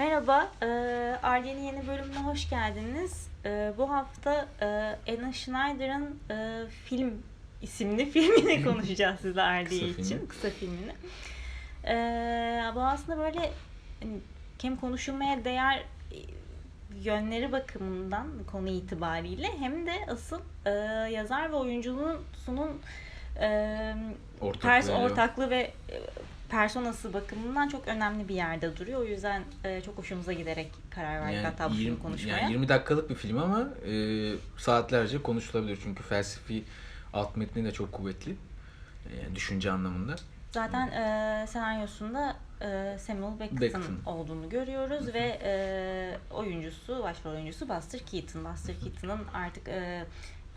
Merhaba, e, Arden'in yeni bölümüne hoş geldiniz. E, bu hafta e, Anna Schneider'ın film isimli filmini konuşacağız sizle Ardiye için, filmi. kısa filmini. Bu aslında böyle hani, hem konuşulmaya değer yönleri bakımından konu itibariyle hem de asıl yazar ve oyunculuğunun e, Ortaklığı Pers yok. ortaklığı ve personası bakımından çok önemli bir yerde duruyor. O yüzden e, çok hoşumuza giderek karar verdik hatta bu filmi 20, konuşmaya. yani 20 dakikalık bir film ama e, saatlerce konuşulabilir çünkü felsefi alt metni de çok kuvvetli. E, düşünce anlamında. Zaten e, senaryosunda e, Samuel Beckton, Beckton. olduğunu görüyoruz ve e, oyuncusu, başrol oyuncusu Buster Keaton. Buster Keaton'ın artık e,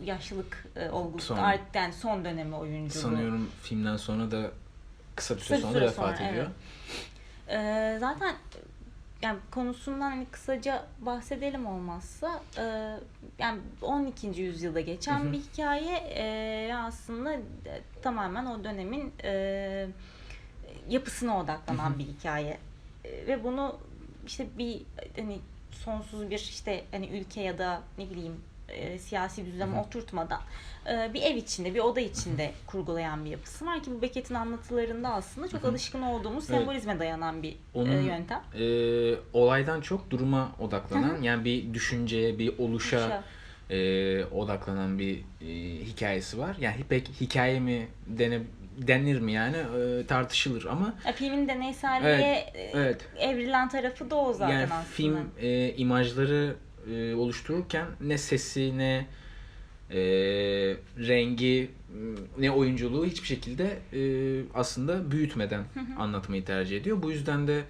yaşlılık e, olgusu, Son. artık yani son dönemi oyunculuğu. Sanıyorum filmden sonra da kısa bir süre sonra süre vefat sonra, ediyor. Ee, zaten yani konusundan hani kısaca bahsedelim olmazsa Ee, yani 12. yüzyılda geçen Hı hı. bir hikaye ve aslında e, tamamen o dönemin ee, yapısına odaklanan Hı hı. bir hikaye Ee, ve bunu işte bir hani sonsuz bir işte hani ülke ya da ne bileyim e, siyasi düzleme oturtmadan e, bir ev içinde, bir oda içinde kurgulayan bir yapısı var ki bu Beckett'in anlatılarında aslında çok alışkın olduğumuz Evet. sembolizme dayanan bir Onun e, yöntem. e, olaydan çok duruma odaklanan yani bir düşünceye, bir oluşa e, odaklanan bir e, hikayesi var. Yani pek hikaye mi dene, denir mi yani e, tartışılır ama Ya, filmin deneyselliğe e, evet. evrilen tarafı da o zaten yani aslında. film e, imajları e, oluştururken ne sesi ne e, rengi ne oyunculuğu hiçbir şekilde e, aslında büyütmeden anlatmayı tercih ediyor. Bu yüzden de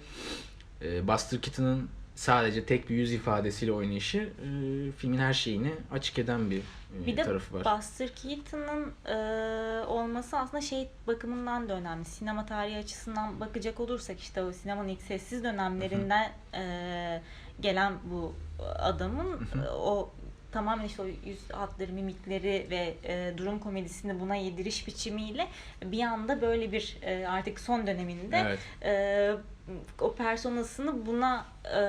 e, Buster Keaton'ın sadece tek bir yüz ifadesiyle oynayışı e, filmin her şeyini açık eden bir, e, Bir de tarafı var. Buster Keaton'ın e, olması aslında şey bakımından da önemli. Sinema tarihi açısından bakacak olursak işte o sinemanın ilk sessiz dönemlerinden e, gelen bu adamın e, o tamamen işte o yüz hatları, mimikleri ve e, durum komedisini buna yediriş biçimiyle bir anda böyle bir e, artık son döneminde Evet. e, o personasını buna e,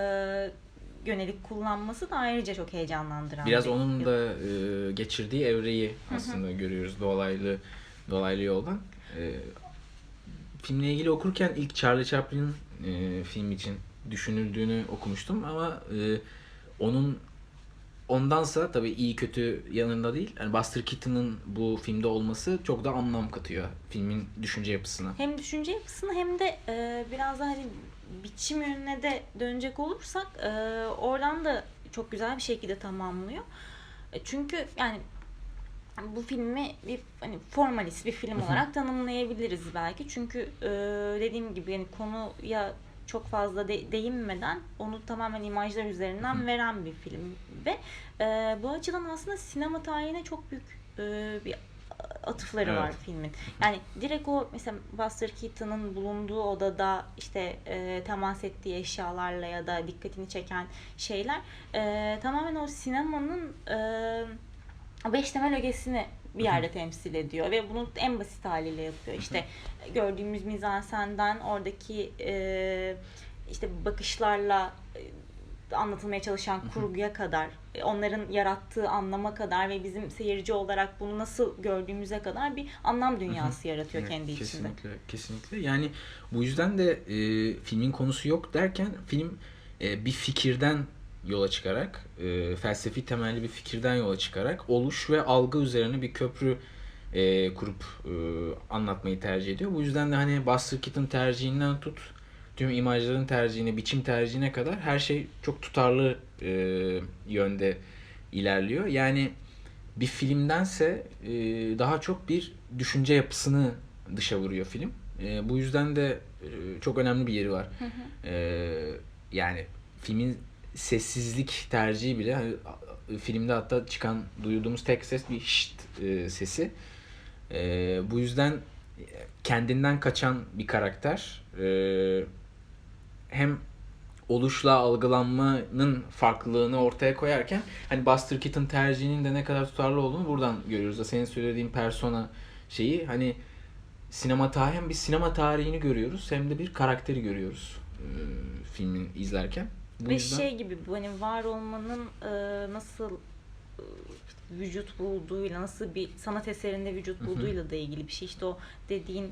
yönelik kullanması da ayrıca çok heyecanlandıran Biraz bir onun yapı. da e, geçirdiği evreyi aslında görüyoruz dolaylı dolaylı yoldan. E, filmle ilgili okurken ilk Charlie Chaplin e, film için düşünüldüğünü okumuştum ama e, onun ondansa tabii iyi kötü yanında değil. Yani Buster Keaton'ın bu filmde olması çok da anlam katıyor filmin düşünce yapısına. Hem düşünce yapısını hem de e, biraz daha hani biçim yönüne de dönecek olursak e, oradan da çok güzel bir şekilde tamamlıyor. E, çünkü yani bu filmi bir hani formalist bir film olarak tanımlayabiliriz belki. Çünkü e, dediğim gibi yani konuya çok fazla de- değinmeden onu tamamen imajlar üzerinden veren bir film ve e, bu açıdan aslında sinema tarihine çok büyük e, bir atıfları Evet. var filmin. Yani direkt o mesela Buster Keaton'ın bulunduğu odada işte e, temas ettiği eşyalarla ya da dikkatini çeken şeyler e, tamamen o sinemanın e, beş temel ögesini bir yerde temsil ediyor ve bunu en basit haliyle yapıyor. İşte gördüğümüz mizansenden oradaki e, işte bakışlarla e, anlatılmaya çalışan kurguya kadar, e, onların yarattığı anlama kadar ve bizim seyirci olarak bunu nasıl gördüğümüze kadar bir anlam dünyası yaratıyor Evet, kendi içinde. kesinlikle, Kesinlikle. Yani bu yüzden de e, filmin konusu yok derken film e, bir fikirden yola çıkarak, e, felsefi temelli bir fikirden yola çıkarak oluş ve algı üzerine bir köprü e, kurup e, anlatmayı tercih ediyor. Bu yüzden de hani Buster Keaton tercihinden tut, tüm imajların tercihine, biçim tercihine kadar her şey çok tutarlı e, yönde ilerliyor. Yani bir filmdense e, daha çok bir düşünce yapısını dışa vuruyor film. E, bu yüzden de e, çok önemli bir yeri var. E, yani filmin sessizlik tercihi bile hani, filmde hatta çıkan duyduğumuz tek ses bir şşt e, sesi. E, bu yüzden kendinden kaçan bir karakter. E, hem oluşla algılanmanın farklılığını ortaya koyarken hani Buster Keaton tercihinin de ne kadar tutarlı olduğunu buradan görüyoruz. Senin söylediğin persona şeyi hani sinema tarihi hem bir sinema tarihini görüyoruz hem de bir karakteri görüyoruz. e, filmin izlerken. Bu Ve yüzden şey gibi bu hani var olmanın e, nasıl e, vücut bulduğuyla nasıl bir sanat eserinde vücut bulduğuyla da ilgili bir şey. İşte o dediğin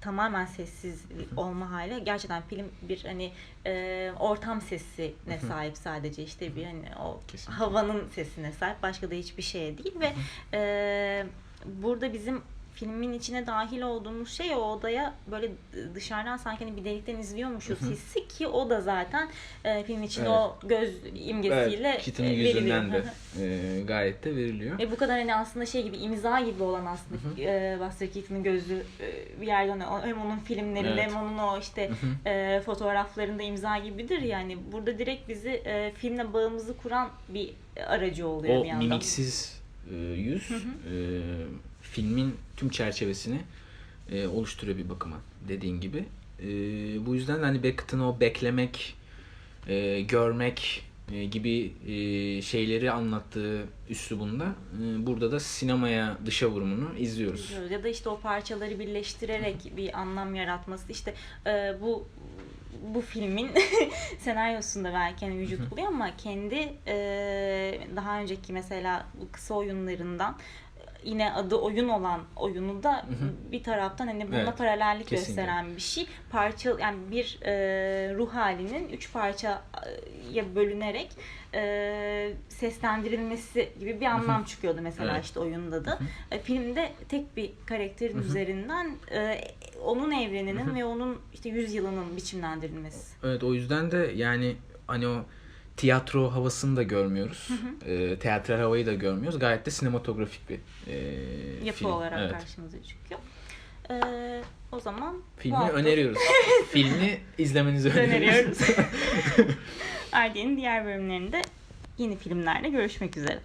tamamen sessiz olma hali. Gerçekten film bir hani e, ortam sesine sahip sadece işte bir hani o Kesinlikle. havanın sesine sahip. Başka da hiçbir şeye değil ve e, burada bizim filmin içine dahil olduğumuz şey o odaya böyle dışarıdan sanki hani bir delikten izliyormuşuz hissi ki o da zaten e, filmin içinde Evet. o göz imgesiyle evet, Keaton'ın e, veriliyor. de e, gayet de veriliyor. Ve bu kadar hani aslında şey gibi imza gibi olan aslında e, Buster Keaton'ın gözü e, bir yerden o- hem onun filmlerinde Evet. hem onun o işte e, fotoğraflarında imza gibidir yani burada direkt bizi e, filmle bağımızı kuran bir aracı oluyor O bir yandan. mimiksiz e, yüz e, filmin tüm çerçevesini e, oluşturuyor bir bakıma dediğin gibi. E, bu yüzden hani Beckett'ın o beklemek, e, görmek e, gibi e, şeyleri anlattığı üslubunda e, burada da sinemaya dışa vurumunu izliyoruz. izliyoruz. Ya da işte o parçaları birleştirerek bir anlam yaratması. İşte e, bu bu filmin senaryosunda belki hani vücut buluyor ama kendi e, daha önceki mesela kısa oyunlarından e, yine adı oyun olan oyunu da bir taraftan hani buna Evet, paralellik kesinlikle. gösteren bir şey. Parça yani bir e, ruh halinin üç parçaya bölünerek e, seslendirilmesi gibi bir anlam çıkıyordu mesela Evet. işte oyunda da. E, filmde tek bir karakterin üzerinden e, onun evreninin ve onun işte yüzyılının biçimlendirilmesi. Evet o yüzden de yani hani o tiyatro havasını da görmüyoruz. E, teatral havayı da görmüyoruz. Gayet de sinematografik bir e, Yapı film. olarak Evet. karşımıza çıkıyor. E, o zaman bu Filmi hafta öneriyoruz. Filmi izlemenizi öneriyoruz. öneriyoruz. Diğer bölümlerinde yeni filmlerle görüşmek üzere.